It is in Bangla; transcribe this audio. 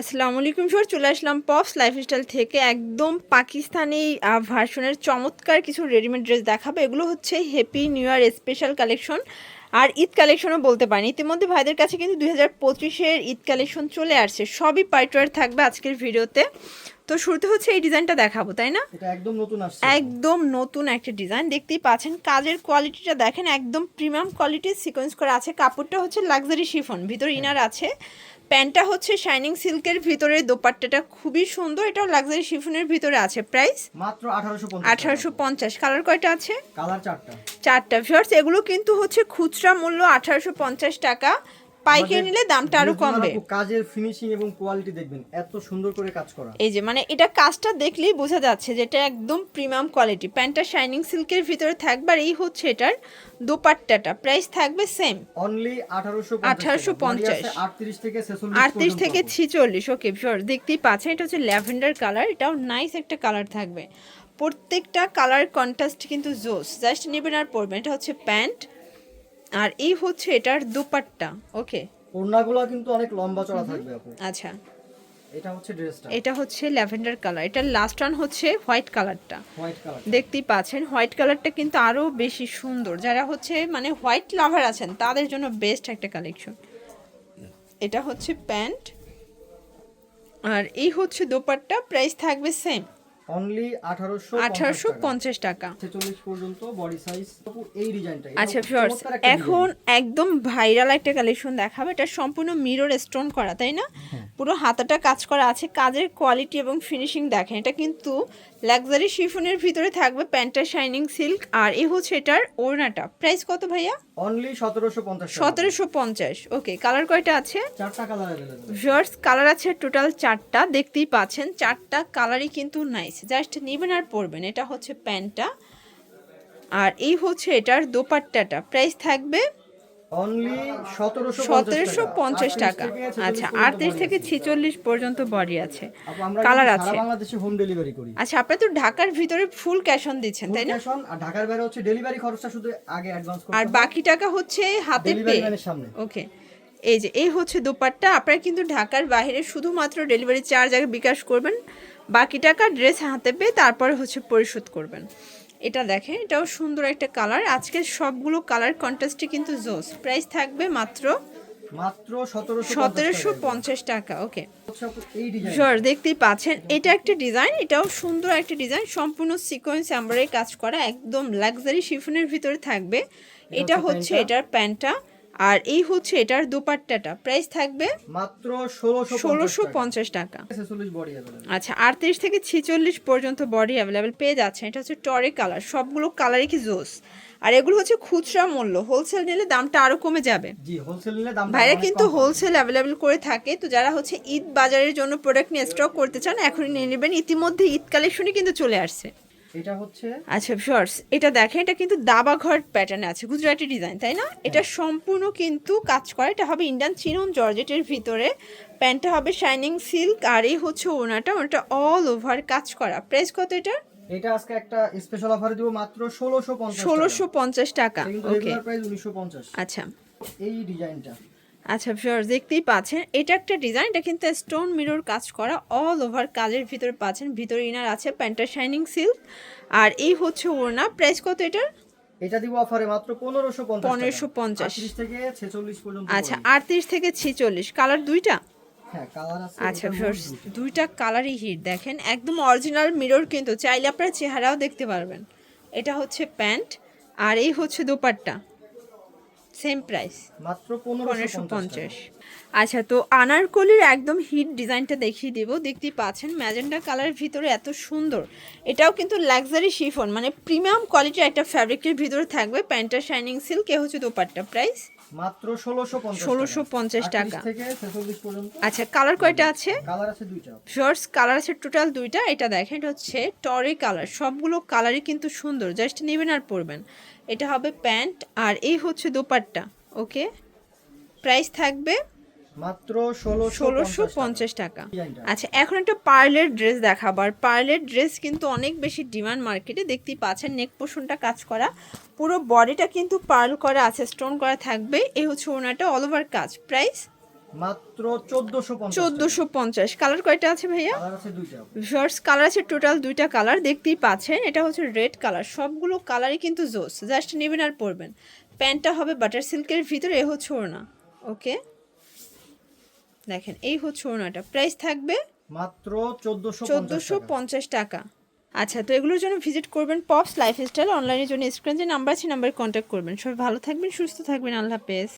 আসসালামু আলাইকুম স্যার চলে আসলাম পপস লাইফস্টাইল থেকে একদম পাকিস্তানি ভার্সনের চমৎকার কিছু রেডিমেড ড্রেস দেখাবো। এগুলো হচ্ছে happy new year special collection আর ঈদ কালেকশনও বলতে পারেন। ইতিমধ্যে ভাইদের কাছে কিন্তু দুই হাজার পঁচিশের ঈদ কালেকশন চলে আসছে। সবই পাইটওয়ার থাকবে আজকের ভিডিওতে। তো শুরুতে হচ্ছে এই ডিজাইনটা দেখাবো তাই না? একদম নতুন আসছে। একদম নতুন একটা ডিজাইন দেখতেই পাচ্ছেন কাজের কোয়ালিটিটা দেখেন একদম প্রিমিয়াম কোয়ালিটির সিকোয়েন্স করা আছে। কাপড়টা হচ্ছে লাক্সারি শিফন ভিতরে ইনার আছে। প্যান্টটা হচ্ছে শাইনিং সিল্কের ভিতরে দোপাট্টাটা খুবই সুন্দর। এটাও লাক্সারি শিফনের ভিতরে আছে প্রাইস। মাত্র 1850 আঠারোশো পঞ্চাশ। কালার কয়টা আছে? কালার চারটা। চারটা। ভিউয়ার্স এগুলো কিন্তু হচ্ছে খুচরা মূল্য আঠারোশো পঞ্চাশ টাকা। পাইকারি নিলে দামটা আরও কমবে। কাজের ফিনিশিং এবং কোয়ালিটি দেখবেন এত সুন্দর করে কাজ করা। এই যে মানে এটা কাজটা দেখলেই বোঝা যাচ্ছে যে এটা একদম প্রিমিয়াম কোয়ালিটি প্যান্টটা শাইনিং সিল্কের ভিতরে থাকবে আর এই হচ্ছে এটার দোপাট্টাটা। প্রাইস থাকবে সেম অনলি 1850 1850 38 থেকে 46 আটত্রিশ পর্যন্ত থেকে আপু। ছিচল্লিশ ওকে শিওর দেখতেই পাচ্ছেন এটা হচ্ছে ল্যাভেন্ডার কালার এটাও নাইস একটা কালার থাকবে। প্রত্যেকটা কালার কন্ট্রাস্ট কিন্তু জোস। জাস্ট নেবেন আর পরবেন এটা হচ্ছে প্যান্ট। আর এই হচ্ছে এটার দোপাট্টা ওকে ওড়নাগুলো কিন্তু অনেক লম্বা চড়া থাকবে আপু। আচ্ছা। এটা হচ্ছে ড্রেসটা। এটা হচ্ছে ল্যাভেন্ডার কালার। এটার লাস্ট ওয়ান হচ্ছে হোয়াইট কালারটা। হোয়াইট কালার দেখতেই পাচ্ছেন হোয়াইট কালারটা কিন্তু আরও বেশি সুন্দর। যারা হচ্ছে মানে হোয়াইট লাভার আছেন তাদের জন্য বেস্ট একটা কালেকশন এটা হচ্ছে প্যান্ট। আর এই হচ্ছে দোপাট্টা প্রাইস থাকবে সেম অনলি 1850 আঠারোশো টাকা। পঞ্চাশ টাকা। 46 পর্যন্ত বডি সাইজ এই ডিজাইনটা আচ্ছা ফিওর্স এখন একদম ভাইরাল একটা কালেকশন দেখাবে। এটা সম্পূর্ণ মিরর স্টোন করা তাই না? পুরো হাতাটা কাজ করা আছে কাজের কোয়ালিটি এবং ফিনিশিং দেখেন এটা কিন্তু লাক্সারি শিফনের ভিতরে থাকবে প্যান্টটা শাইনিং সিল্ক আর এই হচ্ছে এটার ওড়নাটা প্রাইস কত ভাইয়া অনলি 1750 সতেরোশো পঞ্চাশ ওকে কালার কয়টা আছে চারটা কালার अवेलेबल ভিউয়ার্স কালার আছে টোটাল চারটা দেখতেই পাচ্ছেন চারটা কালারই কিন্তু নাইস জাস্ট নেবেন আর পরবেন এটা হচ্ছে প্যান্টটা আর এই হচ্ছে এটার দোপাট্টাটা প্রাইস থাকবে অনলি 1750 সতেরোশো পঞ্চাশ টাকা। আচ্ছা আটত্রিশ থেকে ছেচল্লিশ পর্যন্ত বডি আছে। কালার কালার আছে। বাংলাদেশে হোম ডেলিভারি করি। আচ্ছা আপনারা তো ঢাকার ভিতরে ফুল ক্যাশ অন দিচ্ছেন তাই না? আর ঢাকার বাইরে হচ্ছে ডেলিভারি খরচটা শুধু আগে অ্যাডভান্স আর বাকি টাকা হচ্ছে হাতে পেয়ে ওকে এই যে এই হচ্ছে দোপাট্টা। আপনারা কিন্তু ঢাকার বাইরে শুধুমাত্র ডেলিভারি চার্জ আগে বিকাশ করবেন বাকি টাকা ড্রেস হাতে পেয়ে তারপরে হচ্ছে পরিশোধ করবেন। এটা দেখেন এটাও সুন্দর একটা কালার। আজকে সবগুলো কালার কন্ট্রাস্টে কিন্তু জোস। প্রাইস থাকবে মাত্র মাত্র সতেরোশো পঞ্চাশ টাকা ওকে। এই দেখতেই পাচ্ছেন এটা একটা ডিজাইন এটাও সুন্দর একটা ডিজাইন সম্পূর্ণ সিকোয়েন্স এমব্রয়ডারি কাজ করা একদম লাক্সারি শিফনের ভিতরে থাকবে। এটা হচ্ছে। এটার প্যান্টটা। আর এই হচ্ছে এটার দোপাট্টাটা। প্রাইস থাকবে মাত্র ষোলোশো পঞ্চাশ টাকা। আচ্ছা আটত্রিশ থেকে ছিচল্লিশ পর্যন্ত বডি অ্যাভেলেবেল পেয়ে যাচ্ছে এটা হচ্ছে টরে কালার সবগুলো কালারই কি জোস আর এগুলো হচ্ছে খুচরা মূল্য হোলসেল নিলে দামটা আরও কমে যাবে। জি হোলসেল নিলে দাম ভাইরা কিন্তু হোলসেল অ্যাভেলেবেল করে থাকে। তো যারা হচ্ছে ঈদ বাজারের জন্য প্রোডাক্ট নিয়ে স্টক করতে চান এখনই নিয়ে নেবেন। ইতিমধ্যে ঈদ কালেকশনই কিন্তু চলে আসছে। এটা হচ্ছে আচ্ছা শর্টস এটা দেখেন এটা কিন্তু দাবা ঘর প্যাটার্নে আছে গুজরাটি ডিজাইন তাই না? এটা সম্পূর্ণ কিন্তু কাজ করা এটা হবে ইন্ডিয়ান চিনন জর্জেটের ভিতরে প্যান্টটা হবে শাইনিং সিল্ক আর এই হচ্ছে ওনাটা ওনাটা অল ওভার কাজ করা প্রাইস কত এটা? এটা আজকে একটা স্পেশাল অফার দিব মাত্র ষোলোশো পঞ্চাশ ষোলোশো পঞ্চাশ টাকা ওকে প্রাইস উনিশশো পঞ্চাশ। আচ্ছা। এই ডিজাইনটা আচ্ছা ভিউয়ার্স দেখতেই পাচ্ছেন এটা একটা ডিজাইন এটা কিন্তু স্টোন মিরর কাজ করা অল ওভার কাজের ভিতরে পাচ্ছেন ভিতরে ইনার আছে প্যান্টটা শাইনিং সিল্ক আর এই হচ্ছে ওড়না প্রাইস কত এটার? এটা দিব অফারে মাত্র পনেরোশো পঞ্চাশ 1550 থেকে ছেচল্লিশ পর্যন্ত আচ্ছা body। আটত্রিশ থেকে ছিচল্লিশ কালার দুইটা? হ্যাঁ আচ্ছা ভিউয়ার্স। দুইটা। কালারই হিট দেখেন একদম অরিজিনাল মিরর কিন্তু চাইলে আপনারা চেহারাও দেখতে পারবেন। এটা হচ্ছে প্যান্ট আর এই হচ্ছে দোপাট্টা। Same price. মাত্র পনেরোশো পঞ্চাশ। আচ্ছা তো আনারকলির একদম হিট ডিজাইনটা দেখিয়ে দেবো। দেখতেই পাচ্ছেন ম্যাজেন্ডা কালারের ভিতরে এত সুন্দর। এটাও কিন্তু লাক্সারি শিফন মানে প্রিমিয়াম কোয়ালিটির একটা ফ্যাব্রিকের ভিতরে থাকবে প্যান্টটা শাইনিং সিল্ক এ হচ্ছে দোপাট্টা প্রাইস মাত্র ষোলোশো পঞ্চাশ টাকা। আচ্ছা কালার কয়টা আছে? শর্টস কালার আছে টোটাল দুইটা। এটা দেখেন এটা হচ্ছে টরে কালার সবগুলো কালারই কিন্তু সুন্দর। জাস্ট নেবেন আর পরবেন। এটা হবে প্যান্ট আর এই হচ্ছে দোপাট্টা। ওকে প্রাইস থাকবে মাত্র ষোলোশো পঞ্চাশ টাকা। আচ্ছা এখন একটা পার্লের ড্রেস দেখাবো আর পার্লের ড্রেস কিন্তু অনেক বেশি ডিমান্ড মার্কেটে দেখতেই পাচ্ছেন নেক পোষণটা কাজ করা। পুরো বডিটা কিন্তু পার্ল করা আছে স্টোন করা থাকবে। এই হচ্ছে ওনাটা অল ওভার কাজ। প্রাইস মাত্র চোদ্দশো পঞ্চাশ কালার কয়টা আছে ভাইয়া? শর্টস কালার আছে টোটাল দুইটা কালার দেখতেই পাচ্ছেন। এটা হচ্ছে রেড কালার সবগুলো কালারই কিন্তু জোস জাস্ট নেবেন আর পরবেন। প্যান্টটা হবে বাটার সিল্কের ভিতরে এ হচ্ছে ওড়না। ওকে দেখেন এই হচ্ছে ওড়নাটা। প্রাইস থাকবে মাত্র চোদ্দশো চোদ্দোশো পঞ্চাশ টাকা। আচ্ছা তো এগুলোর জন্য ভিজিট করবেন পপস লাইফস্টাইল অনলাইনের জন্য স্ক্রিন যে নাম্বার আছে নাম্বারে কন্ট্যাক্ট করবেন। সবাই ভালো থাকবেন সুস্থ থাকবেন আল্লাহ হাফেজ।